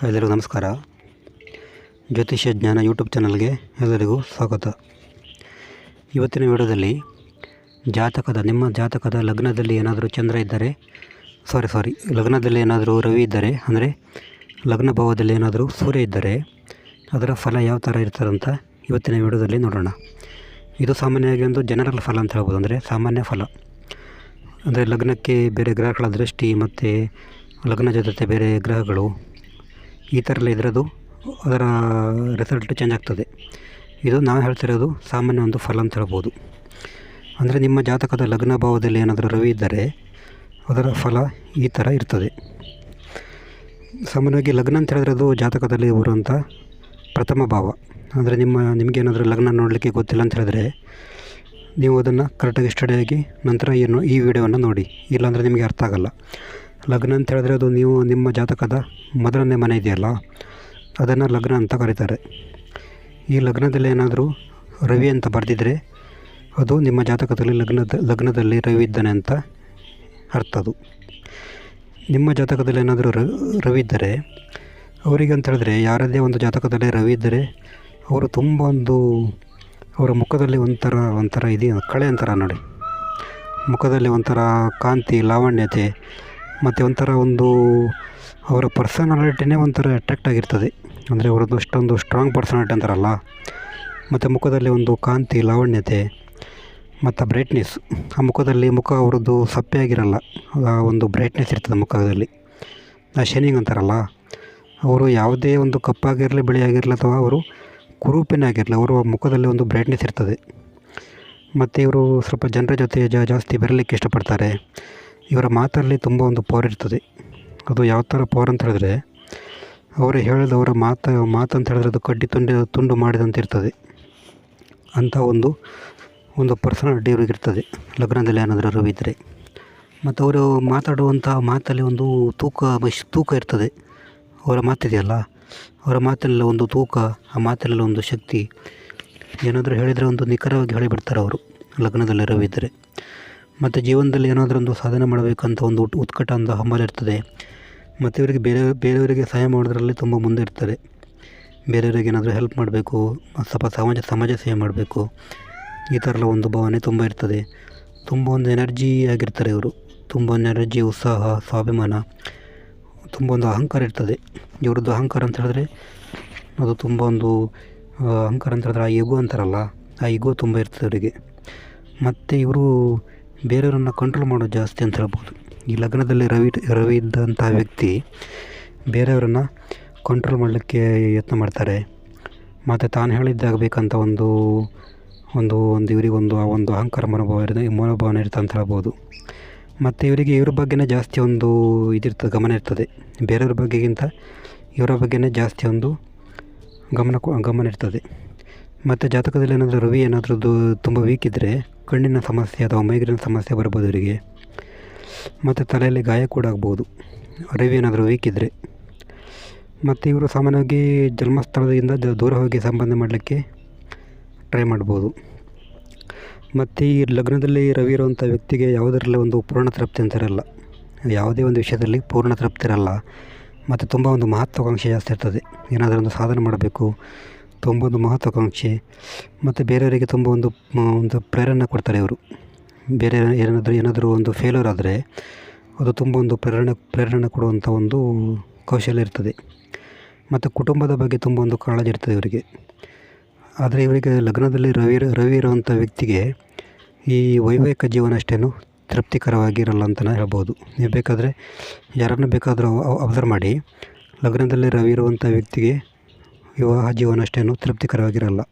ಎಲ್ಲರಿಗೂ ನಮಸ್ಕಾರ. ಜ್ಯೋತಿಷ್ಯ ಜ್ಞಾನ ಯೂಟ್ಯೂಬ್ ಚಾನಲ್ಗೆ ಎಲ್ಲರಿಗೂ ಸ್ವಾಗತ. ಇವತ್ತಿನ ವಿಡಿಯೋದಲ್ಲಿ ಜಾತಕದ, ನಿಮ್ಮ ಜಾತಕದ ಲಗ್ನದಲ್ಲಿ ಏನಾದರೂ ಚಂದ್ರ ಇದ್ದರೆ ಸಾರಿ ಸಾರಿ ಲಗ್ನದಲ್ಲಿ ಏನಾದರೂ ರವಿ ಇದ್ದರೆ, ಅಂದರೆ ಲಗ್ನ ಭಾವದಲ್ಲಿ ಏನಾದರೂ ಸೂರ್ಯ ಇದ್ದರೆ, ಅದರ ಫಲ ಯಾವ ಥರ ಇರ್ತಾರಂತ ಇವತ್ತಿನ ವಿಡಿಯೋದಲ್ಲಿ ನೋಡೋಣ. ಇದು ಸಾಮಾನ್ಯವಾಗಿ ಒಂದು ಜನರಲ್ ಫಲ ಅಂತ ಹೇಳ್ಬೋದು, ಅಂದರೆ ಸಾಮಾನ್ಯ ಫಲ. ಅಂದರೆ ಲಗ್ನಕ್ಕೆ ಬೇರೆ ಗ್ರಹಗಳ ದೃಷ್ಟಿ ಮತ್ತು ಲಗ್ನ ಜೊತೆ ಬೇರೆ ಗ್ರಹಗಳು ಈ ಥರ ಎಲ್ಲ ಇದ್ರದ್ದು ಅದರ ರಿಸಲ್ಟ್ ಚೇಂಜ್ ಆಗ್ತದೆ. ಇದು ನಾವು ಹೇಳ್ತಿರೋದು ಸಾಮಾನ್ಯ ಒಂದು ಫಲ ಅಂತ ಹೇಳ್ಬೋದು. ಅಂದರೆ ನಿಮ್ಮ ಜಾತಕದ ಲಗ್ನ ಭಾವದಲ್ಲಿ ಏನಾದರೂ ರವಿ ಇದ್ದರೆ ಅದರ ಫಲ ಈ ಥರ ಇರ್ತದೆ. ಸಾಮಾನ್ಯವಾಗಿ ಲಗ್ನ ಅಂತ ಹೇಳಿದ್ರೆ ಅದು ಜಾತಕದಲ್ಲಿ ಬರುವಂಥ ಪ್ರಥಮ ಭಾವ. ಅಂದರೆ ನಿಮ್ಮ ನಿಮಗೇನಾದರೂ ಲಗ್ನ ನೋಡಲಿಕ್ಕೆ ಗೊತ್ತಿಲ್ಲ ಅಂತ ಹೇಳಿದ್ರೆ ನೀವು ಅದನ್ನು ಕರೆಕ್ಟಾಗಿ ಸ್ಟಡಿಯಾಗಿ ನಂತರ ಏನು ಈ ವಿಡಿಯೋವನ್ನು ನೋಡಿ. ಇಲ್ಲಾಂದರೆ ನಿಮಗೆ ಅರ್ಥ ಆಗಲ್ಲ. ಲಗ್ನ ಅಂತ ಹೇಳಿದ್ರೆ ಅದು ನೀವು ನಿಮ್ಮ ಜಾತಕದ ಮೊದಲನೇ ಮನೆ ಇದೆಯಲ್ಲ, ಅದನ್ನು ಲಗ್ನ ಅಂತ ಕರೀತಾರೆ. ಈ ಲಗ್ನದಲ್ಲಿ ಏನಾದರೂ ರವಿ ಅಂತ ಬರೆದಿದ್ರೆ ಅದು ನಿಮ್ಮ ಜಾತಕದಲ್ಲಿ ಲಗ್ನದ, ಲಗ್ನದಲ್ಲಿ ರವಿ ಇದ್ದಾನೆ ಅಂತ ಅರ್ಥ ಅದು. ನಿಮ್ಮ ಜಾತಕದಲ್ಲಿ ಏನಾದರೂ ರವಿ ಇದ್ದರೆ, ಅವರಿಗೆ ಅಂತ ಹೇಳಿದ್ರೆ ಯಾರದೇ ಒಂದು ಜಾತಕದಲ್ಲಿ ರವಿ ಇದ್ದರೆ, ಅವರು ತುಂಬ ಒಂದು, ಅವರ ಮುಖದಲ್ಲಿ ಒಂಥರ ಒಂಥರ ಇದೆ, ಕಳೆ ಅಂತಾರ ನೋಡಿ. ಮುಖದಲ್ಲಿ ಒಂಥರ ಕಾಂತಿ, ಲಾವಣ್ಯತೆ ಮತ್ತು ಒಂಥರ ಒಂದು ಅವರ ಪರ್ಸನಾಲಿಟಿನೇ ಒಂಥರ ಅಟ್ರ್ಯಾಕ್ಟ್ ಆಗಿರ್ತದೆ. ಅಂದರೆ ಅವರದ್ದು ಅಷ್ಟೊಂದು ಸ್ಟ್ರಾಂಗ್ ಪರ್ಸನಾಲಿಟಿ ಅಂತಾರಲ್ಲ. ಮತ್ತು ಮುಖದಲ್ಲಿ ಒಂದು ಕಾಂತಿ, ಲಾವಣ್ಯತೆ, ಮತ್ತು ಬ್ರೈಟ್ನೆಸ್ ಆ ಮುಖದಲ್ಲಿ ಮುಖ ಅವರದ್ದು ಸಪ್ಪೆ ಆಗಿರಲ್ಲ ಆ ಒಂದು ಬ್ರೈಟ್ನೆಸ್ ಇರ್ತದೆ ಮುಖದಲ್ಲಿ. ಆ ಶೈನಿಂಗ್ ಅಂತಾರಲ್ಲ. ಅವರು ಯಾವುದೇ ಒಂದು ಕಪ್ಪಾಗಿರಲಿ, ಬಿಳಿಯಾಗಿರಲಿ ಅಥವಾ ಅವರು ಕುರೂಪಿನ ಆಗಿರಲಿ, ಅವರು ಮುಖದಲ್ಲಿ ಒಂದು ಬ್ರೈಟ್ನೆಸ್ ಇರ್ತದೆ. ಮತ್ತು ಇವರು ಸ್ವಲ್ಪ ಜನರ ಜೊತೆ ಜಾಸ್ತಿ ಬೆರಲಿಕ್ಕೆ ಇಷ್ಟಪಡ್ತಾರೆ. ಇವರ ಮಾತಲ್ಲಿ ತುಂಬ ಒಂದು ಪವರ್ ಇರ್ತದೆ. ಅದು ಯಾವ ಥರ ಪವರ್ ಅಂತ ಹೇಳಿದ್ರೆ, ಅವರು ಹೇಳಿದ ಅವರ ಮಾತು ಮಾತು ಅಂತ ಹೇಳಿದ್ರೆ ಅದು ಕಡ್ಡಿ ತುಂಡು ತುಂಡು ಮಾಡಿದಂತೆ ಇರ್ತದೆ. ಅಂಥ ಒಂದು ಒಂದು ಪರ್ಸನಾಲಿಟಿ ಇವ್ರಿಗಿರ್ತದೆ ಲಗ್ನದಲ್ಲಿ ಏನಾದರೂ ರವಿ ಇದ್ದರೆ ಮತ್ತು ಅವರು ಮಾತಾಡುವಂಥ ಮಾತಲ್ಲಿ ಒಂದು ತೂಕ ತೂಕ ಇರ್ತದೆ. ಅವರ ಮಾತಿದೆಯಲ್ಲ, ಅವರ ಮಾತಲ್ಲ ಒಂದು ತೂಕ, ಆ ಮಾತಲ್ಲ ಒಂದು ಶಕ್ತಿ, ಏನಾದರೂ ಹೇಳಿದರೆ ಒಂದು ನಿಖರವಾಗಿ ಹೇಳಿಬಿಡ್ತಾರೆ ಅವರು, ಲಗ್ನದಲ್ಲಿ ರವಿ ಇದ್ದರೆ ಮತ್ತು ಜೀವನದಲ್ಲಿ ಏನಾದರೂ ಒಂದು ಸಾಧನೆ ಮಾಡಬೇಕಂತ ಒಂದು ಉಟ್ ಉತ್ಕಟ ಅಂತ ಹಂಬಲ ಇರ್ತದೆ. ಮತ್ತು ಇವರಿಗೆ ಬೇರೆ ಬೇರೆಯವರಿಗೆ ಸಹಾಯ ಮಾಡೋದ್ರಲ್ಲಿ ತುಂಬ ಮುಂದೆ ಇರ್ತಾರೆ ಬೇರೆಯವರಿಗೆ ಏನಾದರೂ ಹೆಲ್ಪ್ ಮಾಡಬೇಕು, ಸ್ವಲ್ಪ ಸಮಾಜ ಸಮಾಜ ಸೇವೆ ಮಾಡಬೇಕು. ಈ ಥರ ಎಲ್ಲ ಒಂದು ಭಾವನೆ ತುಂಬ ಇರ್ತದೆ. ತುಂಬ ಒಂದು ಎನರ್ಜಿ ಆಗಿರ್ತಾರೆ ಇವರು. ತುಂಬ ಒಂದು ಎನರ್ಜಿ ಉತ್ಸಾಹ, ಸ್ವಾಭಿಮಾನ. ತುಂಬ ಒಂದು ಅಹಂಕಾರ ಇರ್ತದೆ. ಇವ್ರದ್ದು ಅಹಂಕಾರ ಅಂತ ಹೇಳಿದ್ರೆ ಅದು ತುಂಬ ಒಂದು ಅಹಂಕಾರ ಅಂತ ಹೇಳಿದ್ರೆ ಆ ಈಗೋ ಅಂತಾರಲ್ಲ, ಆ ಈಗೋ ತುಂಬ ಇರ್ತದೆ ಅವರಿಗೆ. ಮತ್ತು ಇವರು ಬೇರೆಯವರನ್ನು ಕಂಟ್ರೋಲ್ ಮಾಡೋದು ಜಾಸ್ತಿ ಅಂತ ಹೇಳ್ಬೋದು. ಈ ಲಗ್ನದಲ್ಲಿ ರವಿ ರವಿ ಇದ್ದಂಥ ವ್ಯಕ್ತಿ ಬೇರೆಯವರನ್ನು ಕಂಟ್ರೋಲ್ ಮಾಡಲಿಕ್ಕೆ ಯತ್ನ ಮಾಡ್ತಾರೆ. ಮತ್ತು ತಾನು ಹೇಳಿದ್ದಾಗಬೇಕಂತ ಒಂದು ಒಂದು ಒಂದು ಇವರಿಗೊಂದು ಆ ಒಂದು ಅಹಂಕಾರ ಮನೋಭಾವ ಇರ್ತದೆ ಮನೋಭಾವನೆ ಇರ್ತದೆ ಅಂತ ಹೇಳ್ಬೋದು. ಮತ್ತು ಇವರಿಗೆ ಇವ್ರ ಬಗ್ಗೆನೇ ಜಾಸ್ತಿ ಒಂದು ಇದಿರ್ತದೆ, ಗಮನ ಇರ್ತದೆ. ಬೇರೆಯವ್ರ ಬಗ್ಗೆಗಿಂತ ಇವರ ಬಗ್ಗೆನೇ ಜಾಸ್ತಿ ಒಂದು ಗಮನ ಗಮನ ಇರ್ತದೆ. ಮತ್ತು ಜಾತಕದಲ್ಲಿ ಏನಾದರೂ ರವಿ ಏನಾದರೂ ತುಂಬ ವೀಕ್ ಇದ್ದರೆ ಕಣ್ಣಿನ ಸಮಸ್ಯೆ ಅಥವಾ ಮೈಗ್ರೇನ್ ಸಮಸ್ಯೆ ಬರ್ಬೋದು ಅವರಿಗೆ ಮತ್ತು ತಲೆಯಲ್ಲಿ ಗಾಯ ಕೂಡ ಆಗ್ಬೋದು. ರವಿ ಏನಾದರೂ ವೀಕ್ ಇದ್ದರೆ ಮತ್ತು ಇವರು ಸಾಮಾನ್ಯವಾಗಿ ಜನ್ಮಸ್ಥಳದಿಂದ ದೂರ ಹೋಗಿ ಸಂಬಂಧ ಮಾಡಲಿಕ್ಕೆ ಟ್ರೈ ಮಾಡ್ಬೋದು. ಮತ್ತು ಈ ಲಗ್ನದಲ್ಲಿ ರವಿ ಇರುವಂಥ ವ್ಯಕ್ತಿಗೆ ಯಾವುದರಲ್ಲಿ ಒಂದು ಪೂರ್ಣ ತೃಪ್ತಿ ಅಂತ ಇರಲ್ಲ ಯಾವುದೇ ಒಂದು ವಿಷಯದಲ್ಲಿ ಪೂರ್ಣ ತೃಪ್ತಿ ಇರಲ್ಲ. ಮತ್ತು ತುಂಬ ಒಂದು ಮಹತ್ವಾಕಾಂಕ್ಷೆ ಜಾಸ್ತಿ ಇರ್ತದೆ. ಏನಾದರೂ ಒಂದು ಸಾಧನೆ ಮಾಡಬೇಕು. ತುಂಬ ಒಂದು ಮಹತ್ವಾಕಾಂಕ್ಷೆ ಮತ್ತು ಬೇರೆಯವರಿಗೆ ತುಂಬ ಒಂದು ಒಂದು ಪ್ರೇರಣೆ ಕೊಡ್ತಾರೆ ಇವರು. ಬೇರೆ ಏನಾದರೂ ಏನಾದರೂ ಒಂದು ಫೇಲ್ಯೂರ್ ಆದರೆ ಅದು ತುಂಬ ಒಂದು ಪ್ರೇರಣೆ ಪ್ರೇರಣೆ ಕೊಡುವಂಥ ಒಂದು ಕೌಶಲ್ಯ ಇರ್ತದೆ. ಮತ್ತು ಕುಟುಂಬದ ಬಗ್ಗೆ ತುಂಬ ಒಂದು ಕಾಳಜಿ ಇರ್ತದೆ ಇವರಿಗೆ. ಆದರೆ ಇವರಿಗೆ ಲಗ್ನದಲ್ಲಿ ರವಿ ರವಿ ಇರುವಂಥ ವ್ಯಕ್ತಿಗೆ ಈ ವೈವಾಹಿಕ ಜೀವನ ಅಷ್ಟೇನು ತೃಪ್ತಿಕರವಾಗಿರಲ್ಲ ಅಂತಲೇ ಹೇಳ್ಬೋದು. ನೀವು ಬೇಕಾದರೆ ಯಾರನ್ನು ಬೇಕಾದರೂ ಅಬ್ಸರ್ವ್ ಮಾಡಿ. ಲಗ್ನದಲ್ಲಿ ರವಿ ಇರುವಂಥ ವ್ಯಕ್ತಿಗೆ ವಿವಾಹ ಜೀವನ ಅಷ್ಟೇನು ತೃಪ್ತಿಕರವಾಗಿರಲ್ಲ.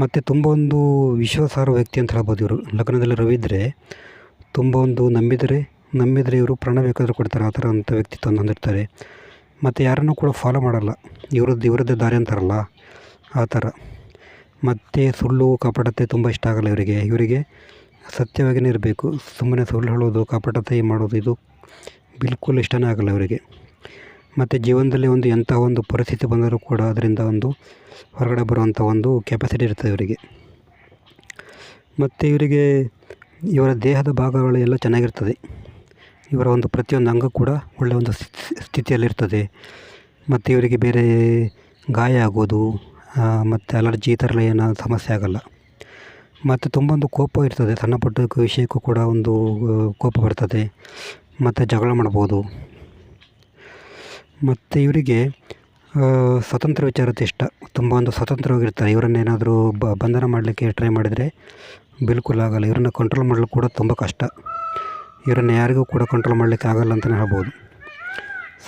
ಮತ್ತು ತುಂಬ ಒಂದು ವಿಶ್ವಾಸಾರ್ಹ ವ್ಯಕ್ತಿ ಅಂತ ಹೇಳ್ಬೋದು ಇವರು. ಲಗ್ನದಲ್ಲಿ ರವಿ ಇದ್ದರೆ ತುಂಬ ಒಂದು ನಂಬಿದರೆ ನಂಬಿದರೆ ಇವರು ಪ್ರಾಣ ಬೇಕಾದರೂ ಕೊಡ್ತಾರೆ, ಆ ಥರ ಅಂಥ ವ್ಯಕ್ತಿತ್ವ ಹೊಂದಿರ್ತಾರೆ ಮತ್ತು ಯಾರನ್ನೂ ಕೂಡ ಫಾಲೋ ಮಾಡಲ್ಲ. ಇವರದ್ದು, ಇವರದ್ದೇ ದಾರಿ ಅಂತಾರಲ್ಲ, ಆ ಥರ. ಮತ್ತು ಸುಳ್ಳು ಕಪಟತೆ ತುಂಬ ಇಷ್ಟ ಆಗಲ್ಲ ಇವರಿಗೆ. ಇವರಿಗೆ ಸತ್ಯವಾಗಿಯೇ ಇರಬೇಕು. ಸುಮ್ಮನೆ ಸುಳ್ಳು ಹೇಳೋದು ಕಪಟತೆ ಮಾಡೋದು, ಇದು ಬಿಲ್ಕುಲ್ ಇಷ್ಟನೇ ಆಗಲ್ಲ ಇವರಿಗೆ. ಮತ್ತು ಜೀವನದಲ್ಲಿ ಒಂದು ಎಂಥ ಒಂದು ಪರಿಸ್ಥಿತಿ ಬಂದರೂ ಕೂಡ ಅದರಿಂದ ಒಂದು ಹೊರಗಡೆ ಬರುವಂಥ ಒಂದು ಕೆಪಾಸಿಟಿ ಇರ್ತದೆ ಇವರಿಗೆ. ಮತ್ತು ಇವರಿಗೆ ಇವರ ದೇಹದ ಭಾಗಗಳು ಎಲ್ಲ ಚೆನ್ನಾಗಿರ್ತದೆ. ಇವರ ಒಂದು ಪ್ರತಿಯೊಂದು ಅಂಗ ಕೂಡ ಒಳ್ಳೆಯ ಒಂದು ಸ್ಥಿತಿಯಲ್ಲಿರ್ತದೆ. ಮತ್ತು ಇವರಿಗೆ ಬೇರೆ ಗಾಯ ಆಗೋದು ಮತ್ತು ಅಲರ್ಜಿ ಈ ಥರ ಏನೂ ಸಮಸ್ಯೆ ಆಗೋಲ್ಲ. ಮತ್ತು ತುಂಬ ಒಂದು ಕೋಪ ಇರ್ತದೆ. ಸಣ್ಣ ಪುಟ್ಟ ವಿಷಯಕ್ಕೂ ಕೂಡ ಒಂದು ಕೋಪ ಬರ್ತದೆ. ಮತ್ತು ಜಗಳ ಮಾಡ್ಬೋದು. ಮತ್ತು ಇವರಿಗೆ ಸ್ವತಂತ್ರ ವಿಚಾರತೆ ಇಷ್ಟ. ತುಂಬ ಒಂದು ಸ್ವತಂತ್ರವಾಗಿರ್ತಾರೆ. ಇವರನ್ನೇನಾದರೂ ಬಂಧನ ಮಾಡಲಿಕ್ಕೆ ಟ್ರೈ ಮಾಡಿದರೆ ಬಿಲ್ಕುಲ್ ಆಗಲ್ಲ. ಇವರನ್ನ ಕಂಟ್ರೋಲ್ ಮಾಡಲು ಕೂಡ ತುಂಬ ಕಷ್ಟ. ಇವರನ್ನು ಯಾರಿಗೂ ಕೂಡ ಕಂಟ್ರೋಲ್ ಮಾಡಲಿಕ್ಕೆ ಆಗಲ್ಲ ಅಂತಲೇ ಹೇಳ್ಬೋದು.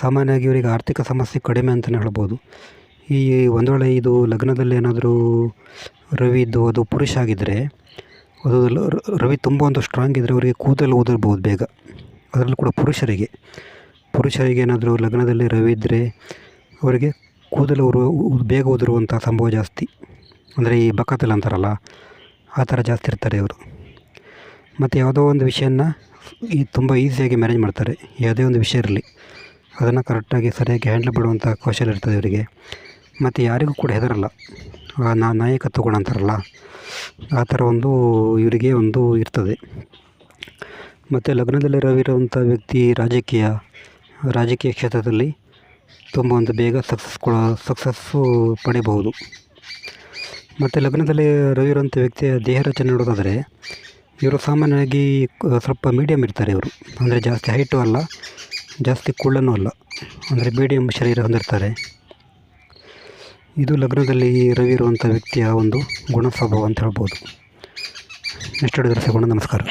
ಸಾಮಾನ್ಯವಾಗಿ ಇವರಿಗೆ ಆರ್ಥಿಕ ಸಮಸ್ಯೆ ಕಡಿಮೆ ಅಂತಲೇ ಹೇಳ್ಬೋದು. ಈ ಒಂದು ವೇಳೆ ಇದು ಲಗ್ನದಲ್ಲಿ ಏನಾದರೂ ರವಿ ಇದ್ದು, ಅದು ಪುರುಷ ಆಗಿದ್ದರೆ ಅದು ರವಿ ತುಂಬ ಒಂದು ಸ್ಟ್ರಾಂಗ್ ಇದ್ದರೆ ಅವರಿಗೆ ಕೂದಲು ಉದುರ್ಬೋದು ಬೇಗ. ಅದರಲ್ಲೂ ಕೂಡ ಪುರುಷರಿಗೆ. ಪುರುಷರಿಗೆ ಏನಾದರೂ ಲಗ್ನದಲ್ಲಿ ರವಿ ಇದ್ದರೆ ಅವರಿಗೆ ಕೂದಲು ಉರು ಬೇಗ ಉದುರುವಂಥ ಸಂಭವ ಜಾಸ್ತಿ. ಅಂದರೆ ಈ ಬಕತಲ್ ಅಂತಾರಲ್ಲ, ಆ ಥರ ಜಾಸ್ತಿ ಇರ್ತಾರೆ ಇವರು. ಮತ್ತು ಯಾವುದೋ ಒಂದು ವಿಷಯನ ಈ ತುಂಬ ಈಸಿಯಾಗಿ ಮ್ಯಾನೇಜ್ ಮಾಡ್ತಾರೆ. ಯಾವುದೇ ಒಂದು ವಿಷಯ ಇರಲಿ. ಅದನ್ನು ಕರೆಕ್ಟಾಗಿ ಸರಿಯಾಗಿ ಹ್ಯಾಂಡಲ್ ಮಾಡುವಂಥ ಕೌಶಲ್ಯ ಇರ್ತದೆ ಇವರಿಗೆ. ಮತ್ತು ಯಾರಿಗೂ ಕೂಡ ಹೆದರಲ್ಲ. ನಾ ನಾಯಕತ್ವ ಗುಣ ಅಂತಾರಲ್ಲ, ಆ ಥರ ಒಂದು ಇವರಿಗೆ ಒಂದು ಇರ್ತದೆ. ಮತ್ತು ಲಗ್ನದಲ್ಲಿ ರವಿ ಇರುವಂಥ ವ್ಯಕ್ತಿ ರಾಜಕೀಯ ರಾಜಕೀಯ ಕ್ಷೇತ್ರದಲ್ಲಿ ತುಂಬ ಒಂದು ಬೇಗ ಸಕ್ಸಸ್ ಕೊಡ ಸಕ್ಸಸ್ಸು ಪಡೆಯಬಹುದು. ಮತ್ತು ಲಗ್ನದಲ್ಲಿ ರವಿ ಇರುವಂಥ ವ್ಯಕ್ತಿಯ ದೇಹ ರಚನೆ ನೋಡೋದಾದರೆ, ಇವರು ಸಾಮಾನ್ಯವಾಗಿ ಸ್ವಲ್ಪ ಮೀಡಿಯಮ್ ಇರ್ತಾರೆ ಇವರು. ಅಂದರೆ ಜಾಸ್ತಿ ಹೈಟು ಅಲ್ಲ, ಜಾಸ್ತಿ ಕುಳ್ಳನೂ ಅಲ್ಲ. ಅಂದರೆ ಮೀಡಿಯಮ್ ಶರೀರ ಹೊಂದಿರ್ತಾರೆ. ಇದು ಲಗ್ನದಲ್ಲಿ ರವಿ ಇರುವಂಥ ವ್ಯಕ್ತಿಯ ಒಂದು ಗುಣ ಸ್ವಭಾವ ಅಂತ ಹೇಳ್ಬೋದು. ನೆಕ್ಸ್ಟ್ ಹಿಡಿದ್ರೆ ಸಿಗೋಣ ನಮಸ್ಕಾರ.